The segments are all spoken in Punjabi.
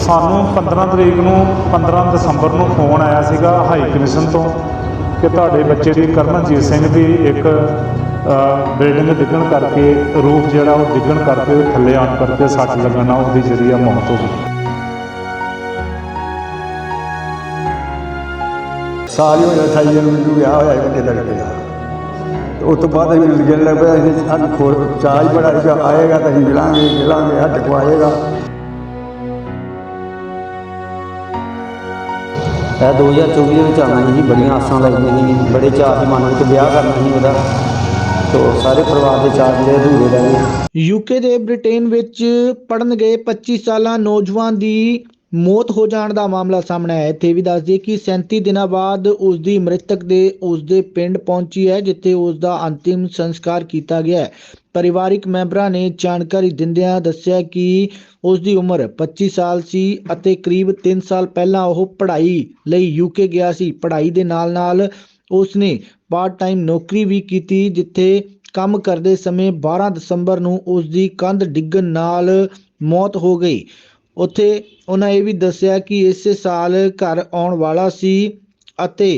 ਸਾਨੂੰ 15 ਤਰੀਕ ਨੂੰ 15 ਦਸੰਬਰ ਨੂੰ ਫੋਨ ਆਇਆ ਸੀਗਾ ਹਾਈ ਕਮਿਸ਼ਨ ਤੋਂ ਕਿ ਤੁਹਾਡੇ ਬੱਚੇ ਦੀ ਕਰਮਜੀਤ ਸਿੰਘ ਦੀ ਇੱਕ ਬਿਲਡਿੰਗ ਡਿੱਗਣ ਕਰਕੇ ਰੂਫ ਜਿਹੜਾ ਉਹ ਡਿੱਗਣ ਕਰਕੇ ਉਹ ਥੱਲੇ ਆਉਣ ਕਰਕੇ ਸੱਟ ਲੱਗਣਾ ਉਹਦੀ ਜਿਹੜੀ ਆ ਮੌਤ ਹੋ ਗਈ। ਸਾਲ ਹੀ ਹੋਇਆ 28 ਜਨਵਰੀ ਨੂੰ ਵਿਆਹ ਹੋਇਆ ਸੀ ਵੱਡੇ ਲੜਕੇ ਦਾ। ਤੇ ਉਸ ਤੋਂ ਬਾਅਦ ਅਸੀਂ ਮਿਲ ਲੱਗ ਪਿਆ ਅਸੀਂ ਸਾਨੂੰ ਖੋਰ ਚਾਹ ਹੀ ਬੜਾ ਸੀਗਾ, ਆਏਗਾ ਤਾਂ ਅਸੀਂ ਮਿਲਾਂਗੇ ਮਿਲਾਂਗੇ ਹੱਥ ਕੋ ਇਹ 2024 ਦੇ ਵਿੱਚ ਆਉਣਾ ਸੀ ਬੜੀਆਂ ਆਸਾਂ ਲਾਈਆਂ ਸੀ, ਬੜੇ ਚਾਅ ਸੀ ਮਨ ਵਿੱਚ, ਵਿਆਹ ਕਰਨਾ ਸੀ ਉਹਦਾ। ਤੋ ਸਾਰੇ ਪਰਿਵਾਰ ਦੇ ਚਾਅ ਜਿਹੜੇ ਅਧੂਰੇ ਰਹਿ ਗਏ। ਯੂਕੇ ਦੇ ਬ੍ਰਿਟੇਨ ਵਿੱਚ ਪੜਨ ਗਏ 25 ਸਾਲਾਂ ਨੌਜਵਾਨ ਦੀ ਮੌਤ ਹੋ ਜਾਣ ਦਾ ਮਾਮਲਾ ਸਾਹਮਣੇ ਆਇਆ। ਹੈ ਇੱਥੇ ਵੀ ਦੱਸ ਦਈਏ ਕਿ 37 ਦਿਨਾਂ ਬਾਅਦ ਉਸ ਦੀ ਮ੍ਰਿਤਕ ਦੇ ਉਸ ਦੇ ਪਿੰਡ ਪਹੁੰਚੀ ਹੈ, ਜਿੱਥੇ ਉਸ ਦਾ ਅੰਤਿਮ ਸੰਸਕਾਰ ਕੀਤਾ ਗਿਆ ਹੈ। ਪਰਿਵਾਰਿਕ ਮੈਂਬਰਾਂ ਨੇ ਜਾਣਕਾਰੀ ਦਿੰਦਿਆਂ ਦੱਸਿਆ ਕਿ ਉਸ ਦੀ ਉਮਰ 25 ਸਾਲ ਸੀ ਅਤੇ ਕਰੀਬ 3 ਸਾਲ ਪਹਿਲਾਂ ਉਹ ਪੜ੍ਹਾਈ ਲਈ ਯੂਕੇ ਗਿਆ ਸੀ। ਪੜ੍ਹਾਈ ਦੇ ਨਾਲ-ਨਾਲ ਉਸ ਨੇ ਪਾਰਟ ਟਾਈਮ ਨੌਕਰੀ ਵੀ ਕੀਤੀ, ਜਿੱਥੇ ਕੰਮ ਕਰਦੇ ਸਮੇਂ 12 ਦਸੰਬਰ ਨੂੰ ਉਸ ਦੀ ਕੰਧ ਡਿੱਗਣ ਨਾਲ ਮੌਤ ਹੋ ਗਈ। ਉੱਥੇ ਉਹਨਾਂ ਇਹ ਵੀ ਦੱਸਿਆ ਕਿ ਇਸੇ ਸਾਲ ਘਰ ਆਉਣ ਵਾਲਾ ਸੀ ਅਤੇ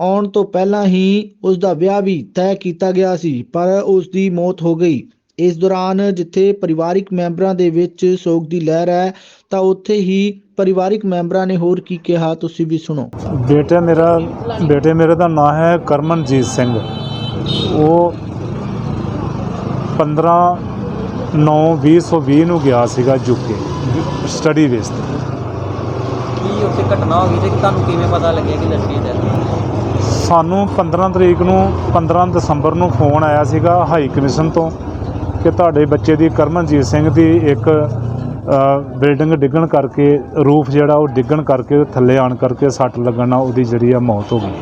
ਆਉਣ ਤੋਂ ਪਹਿਲਾਂ ਹੀ ਉਸ ਦਾ ਵਿਆਹ ਵੀ ਤੈਅ ਕੀਤਾ ਗਿਆ ਸੀ ਪਰ ਉਸ ਦੀ ਮੌਤ ਹੋ ਗਈ। ਇਸ ਦੌਰਾਨ ਜਿੱਥੇ ਪਰਿਵਾਰਿਕ ਮੈਂਬਰਾਂ ਦੇ ਵਿੱਚ ਸੋਗ ਦੀ ਲਹਿਰ ਹੈ ਤਾਂ ਉੱਥੇ ਹੀ ਪਰਿਵਾਰਿਕ ਮੈਂਬਰਾਂ ਨੇ ਹੋਰ ਕੀ ਕਿਹਾ ਤੁਸੀਂ ਵੀ ਸੁਣੋ। ਬੇਟਾ ਮੇਰਾ ਬੇਟੇ ਮੇਰੇ ਦਾ ਨਾਮ ਹੈ ਕਰਮਨਜੀਤ ਸਿੰਘ। ਉਹ 15 9 2020 ਨੂੰ ਗਿਆ ਸੀਗਾ ਯੂਕੇ ਸਟੱਡੀ ਤੇ। ਕੀ ਉੱਥੇ ਘਟਨਾ ਹੋ ਗਈ ਤੇ ਤੁਹਾਨੂੰ ਕਿਵੇਂ ਪਤਾ ਲੱਗਿਆ ਕਿ ਲੜਕੀ ਦੀ? ਸਾਨੂੰ 15 ਤਰੀਕ ਨੂੰ 15 ਦਸੰਬਰ ਨੂੰ ਫੋਨ ਆਇਆ ਸੀਗਾ ਹਾਈ ਕਮਿਸ਼ਨ ਤੋਂ ਕਿ ਤੁਹਾਡੇ ਬੱਚੇ ਦੀ ਕਰਮਨਜੀਤ ਸਿੰਘ ਦੀ ਇੱਕ ਬਿਲਡਿੰਗ ਡਿੱਗਣ ਕਰਕੇ ਰੂਫ ਜਿਹੜਾ ਉਹ ਡਿੱਗਣ ਕਰਕੇ ਥੱਲੇ ਆਣ ਕਰਕੇ ਸੱਟ ਲੱਗਣ ਨਾਲ ਉਹਦੀ ਜਿਹੜੀ ਆ ਮੌਤ ਹੋ ਗਈ।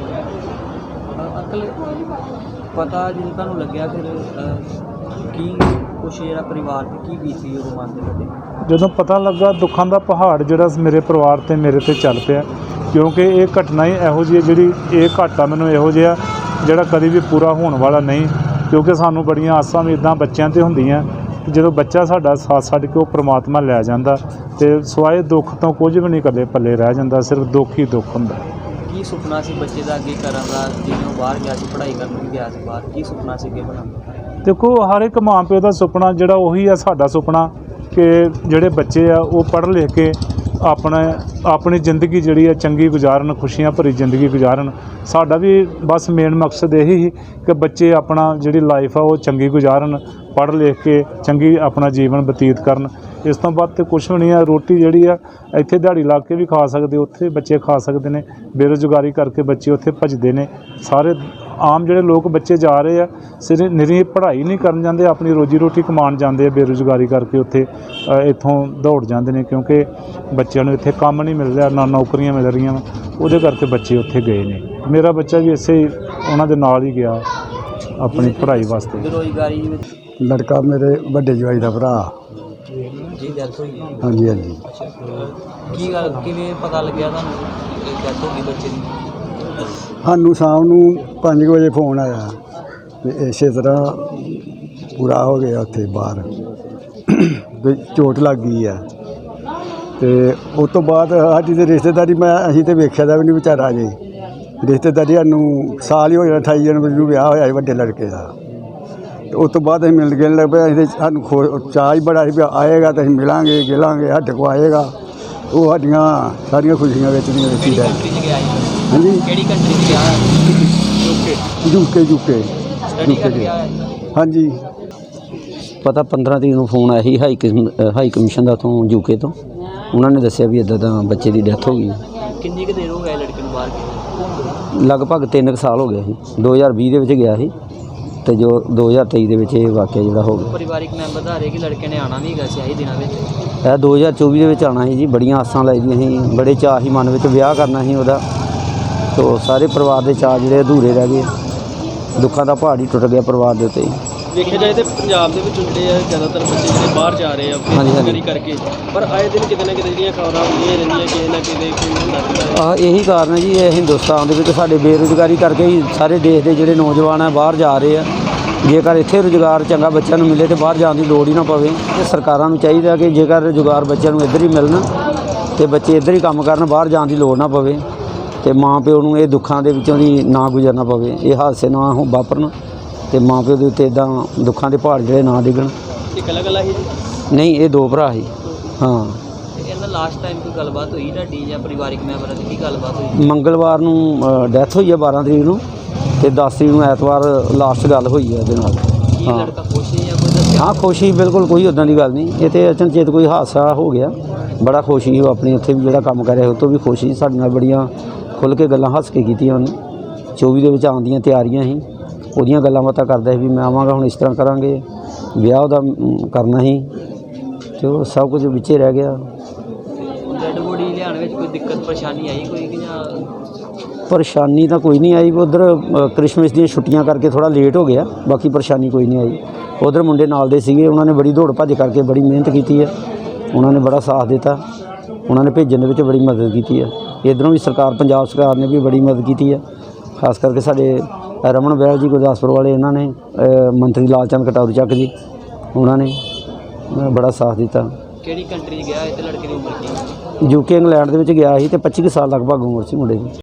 ਪਤਾ ਜਦੋਂ ਤੁਹਾਨੂੰ ਲੱਗਿਆ ਫਿਰ ਕੀ ਕੁਛ ਜਿਹੜਾ ਪਰਿਵਾਰ ਤੇ ਕੀ ਬੀਤੀ ਉਹ ਮਨ ਦੇ ਵਿੱਚ? ਜਦੋਂ ਪਤਾ ਲੱਗਾ ਦੁੱਖਾਂ ਦਾ ਪਹਾੜ ਜਿਹੜਾ ਮੇਰੇ ਪਰਿਵਾਰ ਤੇ ਮੇਰੇ ਤੇ ਚੱਲ ਪਿਆ ਕਿਉਂਕਿ ਇਹ ਘਟਨਾ ਹੀ ਇਹੋ ਜਿਹੀ ਹੈ ਜਿਹੜੀ ਇਹ ਘਾਟਾ ਮੈਨੂੰ ਇਹੋ ਜਿਹਾ ਜਿਹੜਾ ਕਦੀ ਵੀ ਪੂਰਾ ਹੋਣ ਵਾਲਾ ਨਹੀਂ ਕਿਉਂਕਿ ਸਾਨੂੰ ਬੜੀਆਂ ਆਸਾਂ ਵੀ ਇਦਾਂ ਬੱਚਿਆਂ ਤੇ ਹੁੰਦੀਆਂ ਕਿ ਜਦੋਂ ਬੱਚਾ ਸਾਡਾ ਸਾਥ ਛੱਡ ਕੇ ਉਹ ਪ੍ਰਮਾਤਮਾ ਲੈ ਜਾਂਦਾ ਤੇ ਸਵਾਏ ਦੁੱਖ ਤੋਂ ਕੁਝ ਵੀ ਨਹੀਂ ਕਦੇ ਪੱਲੇ ਰਹਿ ਜਾਂਦਾ ਸਿਰਫ ਦੁੱਖ ਹੀ ਦੁੱਖ ਹੁੰਦਾ। ਕੀ ਸੁਪਨਾ ਸੀ ਬੱਚੇ ਦਾ ਅੱਗੇ ਕਰਨ ਦਾ ਜਿਵੇਂ ਬਾਹਰ ਗਿਆ ਸੀ ਪੜ੍ਹਾਈ ਕਰਨ ਵੀ ਗਿਆ ਸੀ ਬਾਹਰ? ਕੀ ਸੁਪਨਾ ਸੀ ਅੱਗੇ ਬਣਾਉਣ ਦੇਖੋ ਹਰ ਇੱਕ ਮਾਂ ਪਿਓ ਦਾ ਸੁਪਨਾ ਜਿਹੜਾ ਉਹੀ ਆ ਸਾਡਾ ਸੁਪਨਾ। ਕਿ ਜਿਹੜੇ ਬੱਚੇ ਆ, ਉਹ ਪੜ੍ਹ ਲਿਖ ਕੇ ਆਪਣਾ, ਆਪਣੀ ਜ਼ਿੰਦਗੀ ਜਿਹੜੀ ਆ, ਚੰਗੀ ਗੁਜ਼ਾਰਨ, ਖੁਸ਼ੀਆਂ ਭਰੀ ਜ਼ਿੰਦਗੀ ਗੁਜ਼ਾਰਨ। ਸਾਡਾ ਵੀ ਬਸ ਮੇਨ ਮਕਸਦ ਇਹੀ ਸੀ ਕਿ ਬੱਚੇ ਆਪਣਾ ਜਿਹੜੀ ਲਾਈਫ ਆ, ਉਹ ਚੰਗੀ ਗੁਜ਼ਾਰਨ, ਪੜ੍ਹ ਲਿਖ ਕੇ ਚੰਗੀ ਆਪਣਾ ਜੀਵਨ ਬਤੀਤ ਕਰਨ। ਇਸ ਤੋਂ ਬਾਅਦ ਤੇ ਕੁਝ ਵੀ ਨਹੀਂ ਆ, ਰੋਟੀ ਜਿਹੜੀ ਆ, ਇੱਥੇ ਦਿਹਾੜੀ ਲਾ ਕੇ ਵੀ ਖਾ ਸਕਦੇ, ਉੱਥੇ ਬੱਚੇ ਖਾ ਸਕਦੇ ਨੇ। ਬੇਰੁਜ਼ਗਾਰੀ ਕਰਕੇ ਬੱਚੇ ਉੱਥੇ ਭੱਜਦੇ ਨੇ। ਸਾਰੇ ਆਮ ਜਿਹੜੇ ਲੋਕ ਬੱਚੇ ਜਾ ਰਹੇ ਆ ਸਿਰ ਨਿਰੀ ਪੜ੍ਹਾਈ ਨਹੀਂ ਕਰਨ ਜਾਂਦੇ ਆਪਣੀ ਰੋਜੀ ਰੋਟੀ ਕਮਾਉਣ ਜਾਂਦੇ ਆ ਬੇਰੁਜ਼ਗਾਰੀ ਕਰਕੇ ਉੱਥੇ ਇੱਥੋਂ ਦੌੜ ਜਾਂਦੇ ਨੇ ਕਿਉਂਕਿ ਬੱਚਿਆਂ ਨੂੰ ਇੱਥੇ ਕੰਮ ਨਹੀਂ ਮਿਲ ਰਿਹਾ ਨਾ ਨੌਕਰੀਆਂ ਮਿਲ ਰਹੀਆਂ। ਉਹਦੇ ਕਰਕੇ ਬੱਚੇ ਉੱਥੇ ਗਏ ਨੇ। ਮੇਰਾ ਬੱਚਾ ਵੀ ਇਸੇ ਉਹਨਾਂ ਦੇ ਨਾਲ ਹੀ ਗਿਆ ਆਪਣੀ ਪੜ੍ਹਾਈ ਵਾਸਤੇ। ਲੜਕਾ ਮੇਰੇ ਵੱਡੇ ਜਵਾਈ ਦਾ ਭਰਾ। ਜੀ ਡੈਥ ਹੋਈ ਹੈ। ਹਾਂਜੀ ਹਾਂਜੀ। ਕੀ ਗੱਲ ਕਿਵੇਂ ਪਤਾ ਲੱਗਿਆ ਤੁਹਾਨੂੰ ਕਿ ਡੈਥ ਹੋ ਗਈ ਬੱਚੇ ਦੀ? ਸਾਨੂੰ ਸ਼ਾਮ ਨੂੰ 5 ਵਜੇ ਫੋਨ ਆਇਆ ਤੇ ਇਸੇ ਤਰ੍ਹਾਂ ਪੂਰਾ ਹੋ ਗਿਆ ਉੱਥੇ ਬਾਹਰ। ਤੇ ਚੋਟ ਲੱਗ ਗਈ ਆ। ਤੇ ਉਸ ਤੋਂ ਬਾਅਦ ਸਾਡੀ ਤੇ ਰਿਸ਼ਤੇਦਾਰੀ ਮੈਂ ਅਸੀਂ ਤੇ ਵੇਖਿਆ ਦਾ ਵੀ ਨਹੀਂ ਵਿਚਾਰਾ ਜੇ ਰਿਸ਼ਤੇਦਾਰੀ ਸਾਨੂੰ ਸਾਲ ਹੀ ਹੋ ਗਿਆ 28 ਜਨਵਰੀ ਨੂੰ ਵਿਆਹ ਹੋਇਆ ਸੀ ਵੱਡੇ ਲੜਕੇ ਦਾ। ਤੇ ਉਸ ਤੋਂ ਬਾਅਦ ਅਸੀਂ ਮਿਲ ਗਿਲ ਲੱਗ ਪਏ ਅਸੀਂ ਤੇ ਸਾਨੂੰ ਖੋ ਚਾਹ ਹੀ ਬੜਾ ਸੀ ਵੀ ਆਏਗਾ ਤਾਂ ਅਸੀਂ ਮਿਲਾਂਗੇ, ਗਿਲਾਂਗੇ ਸਾਡੇ ਕੋ ਆਏਗਾ ਉਹ ਸਾਡੀਆਂ ਸਾਰੀਆਂ ਖੁਸ਼ੀਆਂ ਵਿੱਚ ਦੀਆਂ ਵਿੱਚ ਹੀ ਕੰਟਰੀ 'ਚ ਗਿਆ ਹਾਂਜੀ? ਕਿਹੜੀ ਕੰਟਰੀ 'ਚ ਗਿਆ ਯੂਕੇ। ਯੂਕੇ ਸਟੱਡੀ ਕਰਨ ਗਿਆ ਹੈ? ਹਾਂਜੀ। ਪਤਾ 15 ਤਰੀਕ ਨੂੰ ਫੋਨ ਆਇਆ ਸੀ ਹਾਈ ਅ, ਹਾਈ ਕਮਿਸ਼ਨ ਦਾ ਤੋਂ ਯੂਕੇ ਤੋਂ। ਉਹਨਾਂ ਨੇ ਦੱਸਿਆ ਵੀ ਇਦਾਂ ਦਾ ਬੱਚੇ ਦੀ ਡੈਥ ਹੋ ਗਈ। ਕਿੰਨੀ ਕੁ ਦੇਰ ਹੋ ਗਈ ਲੜਕੇ ਨੂੰ ਬਾਹਰ ਗਏ ਲਗਭਗ 3 ਸਾਲ ਹੋ ਗਏ ਸੀ। 2020 ਦੇ ਵਿੱਚ ਗਿਆ ਸੀ। ਤੇ ਜੋ 2023 ਦੇ ਵਿੱਚ ਇਹ ਵਾਕਿਆ ਜਿਹੜਾ ਹੋ ਗਿਆ। ਪਰਿਵਾਰਿਕ ਮੈਂਬਰ ਦਾ ਹਰੇ ਕਿ ਲੜਕੇ ਨੇ ਆਣਾ ਨਹੀਂ ਹੈਗਾ ਸੀ ਆਹੀ ਦਿਨਾਂ ਵਿੱਚ। ਇਹ 2024 ਦੇ ਵਿੱਚ ਆਉਣਾ ਸੀ ਜੀ ਬੜੀਆਂ ਆਸਾਂ ਲਾਈਆਂ ਸੀ ਬੜੇ ਚਾਅ ਸੀ ਮਨ ਵਿੱਚ ਵਿਆਹ ਕਰਨਾ ਸੀ ਉਹਦਾ। ਤੋ ਸਾਰੇ ਪਰਿਵਾਰ ਦੇ ਚਾਅ ਜਿਹੜੇ ਅਧੂਰੇ ਰਹਿ ਗਏ। ਦੁੱਖਾਂ ਦਾ ਪਹਾੜ ਹੀ ਟੁੱਟ ਗਿਆ ਪਰਿਵਾਰ ਦੇ ਉੱਤੇ ਵੇਖਿਆ ਜਾਏ ਤੇ ਪੰਜਾਬ ਦੇ ਵਿੱਚ ਜਿਹੜੇ ਆ ਜ਼ਿਆਦਾਤਰ ਬੱਚੇ ਜਿਹੜੇ ਬਾਹਰ ਜਾ ਰਹੇ ਆ ਹਾਂਜੀ, ਹਾਂਜੀ। ਬੇਰੁਜ਼ਗਾਰੀ ਕਰਕੇ। ਪਰ ਆਏ ਦਿਨ ਕਿਤੇ ਨਾ ਕਿਤੇ ਜਿਹੜੀਆਂ ਖਬਰਾਂ ਹੁੰਦੀਆਂ ਰਹਿੰਦੀਆਂ ਕਿਸੇ ਨਾ ਕਿਤੇ ਕੋਈ ਹੁੰਦਾ। ਰਹਿੰਦਾ ਹੈ ਆ ਇਹੀ ਕਾਰਨ ਹੈ ਜੀ ਇਹ ਹਿੰਦੁਸਤਾਨ ਦੇ ਵਿੱਚ ਸਾਡੇ ਬੇਰੁਜ਼ਗਾਰੀ ਕਰਕੇ ਹੀ ਸਾਰੇ ਦੇਸ਼ ਦੇ ਜਿਹੜੇ ਨੌਜਵਾਨ ਆ ਬਾਹਰ ਜਾ ਰਹੇ ਆ। ਜੇਕਰ ਇੱਥੇ ਰੁਜ਼ਗਾਰ ਚੰਗਾ ਬੱਚਿਆਂ ਨੂੰ ਮਿਲੇ ਤੇ ਬਾਹਰ ਜਾਣ ਦੀ ਲੋੜ ਹੀ ਨਾ ਪਵੇ ਤੇ ਸਰਕਾਰਾਂ ਨੂੰ ਚਾਹੀਦਾ ਕਿ ਜੇਕਰ ਰੁਜ਼ਗਾਰ ਬੱਚਿਆਂ ਨੂੰ ਇੱਧਰ ਹੀ ਮਿਲਣ ਤੇ ਬੱਚੇ ਇੱਧਰ ਹੀ ਕੰਮ ਕਰਨ ਬਾਹਰ ਜਾਣ ਦੀ ਲੋੜ ਨਾ ਪਵੇ ਤੇ ਮਾਂ ਪਿਓ ਨੂੰ ਇਹ ਦੁੱਖਾਂ ਦੇ ਵਿੱਚੋਂ ਦੀ ਨਾ ਗੁਜ਼ਰਨਾ ਪਵੇ। ਇਹ ਹਾਦਸੇ ਨਾ ਹੋ ਵਾਪਰਨ। ਤੇ ਮਾਂ ਪਿਓ ਦੇ ਉੱਤੇ ਇਦਾਂ ਦੁੱਖਾਂ ਦੇ ਪਹਾੜ ਜਿਹੜੇ ਨਾ ਡਿੱਗਣ। ਹੀ ਨਹੀਂ ਇਹ ਦੋ ਭਰਾ ਸੀ। ਹਾਂ। ਤੇ ਇਹਨਾਂ ਲਾਸਟ ਟਾਈਮ ਕੋਈ ਗੱਲਬਾਤ ਹੋਈ ਤੁਹਾਡੀ ਜਾਂ ਪਰਿਵਾਰਿਕ ਮੈਂਬਰਾਂ ਦੀ ਕੀ ਗੱਲਬਾਤ ਹੋਈ? ਮੰਗਲਵਾਰ ਨੂੰ ਡੈਥ ਹੋਈ ਹੈ 12 ਤਰੀਕ ਨੂੰ ਤੇ 10 ਤਰੀਕ ਨੂੰ ਐਤਵਾਰ ਲਾਸਟ ਗੱਲ ਹੋਈ ਹੈ ਇਹਦੇ ਨਾਲ। ਕੀ ਹਾਂ। ਲੜਕਾ ਖੁਸ਼ ਹੈ ਜਾਂ ਕੋਈ ਦੱਸਿਆ? ਹਾਂ ਖੁਸ਼ੀ ਬਿਲਕੁਲ ਕੋਈ ਉਦਾਂ ਦੀ ਗੱਲ ਨਹੀਂ। ਇਹ ਤੇ ਅਚਨਚੇਤ ਕੋਈ ਹਾਦਸਾ ਹੋ ਗਿਆ। ਬੜਾ ਖੁਸ਼ੀ ਸੀ ਉਹ ਆਪਣੀ ਉੱਥੇ ਵੀ ਜਿਹੜਾ ਕੰਮ ਕਰ ਰਿਹਾ ਉਹ ਤੋਂ ਵੀ ਖੁਸ਼ੀ ਸਾਡੇ ਨਾਲ ਬੜੀਆਂ ਖੁੱਲ ਕੇ ਗੱਲਾਂ ਹੱਸ ਕੇ ਕੀਤੀਆਂ ਉਹਨੇ। 24 ਦੇ ਵਿੱਚ ਆਉਣ ਦੀਆਂ ਤਿਆਰੀਆਂ ਸੀ। ਉਹਦੀਆਂ ਗੱਲਾਂ ਬਾਤਾਂ ਕਰਦਾ ਸੀ ਵੀ ਮੈਂ ਆਵਾਂਗਾ ਹੁਣ ਇਸ ਤਰ੍ਹਾਂ ਕਰਾਂਗੇ। ਵਿਆਹ ਉਹਦਾ ਕਰਨਾ ਸੀ। ਤੇ ਉਹ ਸਭ ਕੁਝ ਵਿੱਚੇ ਰਹਿ ਗਿਆ। ਡੈਡ ਬੋਡੀ ਲਿਆਉਣ ਵਿੱਚ ਕੋਈ ਦਿੱਕਤ ਪਰੇਸ਼ਾਨੀ ਆਈ ਕੋਈ ਕਿ ਜਾਂ? ਪਰੇਸ਼ਾਨੀ ਤਾਂ ਕੋਈ ਨਹੀਂ ਆਈ। ਉਧਰ ਕ੍ਰਿਸਮਸ ਦੀਆਂ ਛੁੱਟੀਆਂ ਕਰਕੇ ਥੋੜਾ ਲੇਟ ਹੋ ਗਿਆ। ਬਾਕੀ ਪਰੇਸ਼ਾਨੀ ਕੋਈ ਨਹੀਂ ਆਈ। ਉਧਰ ਮੁੰਡੇ ਨਾਲ ਦੇ ਸੀਗੇ। ਉਹਨਾਂ ਨੇ ਬੜੀ ਦੌੜ ਭੱਜ ਕਰਕੇ ਬੜੀ ਮਿਹਨਤ ਕੀਤੀ ਹੈ ਉਹਨਾਂ ਨੇ ਬੜਾ ਸਾਥ ਦਿੱਤਾ। ਉਹਨਾਂ ਨੇ ਭੇਜਣ ਦੇ ਵਿੱਚ ਬੜੀ ਮਦਦ ਕੀਤੀ ਹੈ ਇਧਰੋਂ ਵੀ ਸਰਕਾਰ ਪੰਜਾਬ ਸਰਕਾਰ ਨੇ ਵੀ ਬੜੀ ਮਦਦ ਕੀਤੀ ਹੈ ਖਾਸ ਕਰਕੇ ਸਾਡੇ ਰਮਨ ਬੈਲ ਜੀ ਗੁਰਦਾਸਪੁਰ ਵਾਲੇ ਇਹਨਾਂ ਨੇ ਮੰਤਰੀ ਲਾਲਚੰਦ ਕਟੌਰੀ ਚੱਕ ਜੀ ਉਹਨਾਂ ਨੇ ਬੜਾ ਸਾਥ ਦਿੱਤਾ। ਕਿਹੜੀ ਕੰਟਰੀ ਗਿਆ ਇਹ ਤੇ ਲੜਕੇ ਦੀ ਉਮਰ ਕੀ? ਯੂਕੇ ਇੰਗਲੈਂਡ ਦੇ ਵਿੱਚ ਗਿਆ ਸੀ ਤੇ 25 ਕੁ ਸਾਲ ਲਗਭਗ ਉਮਰ ਸੀ ਮੁੰਡੇ ਦੀ।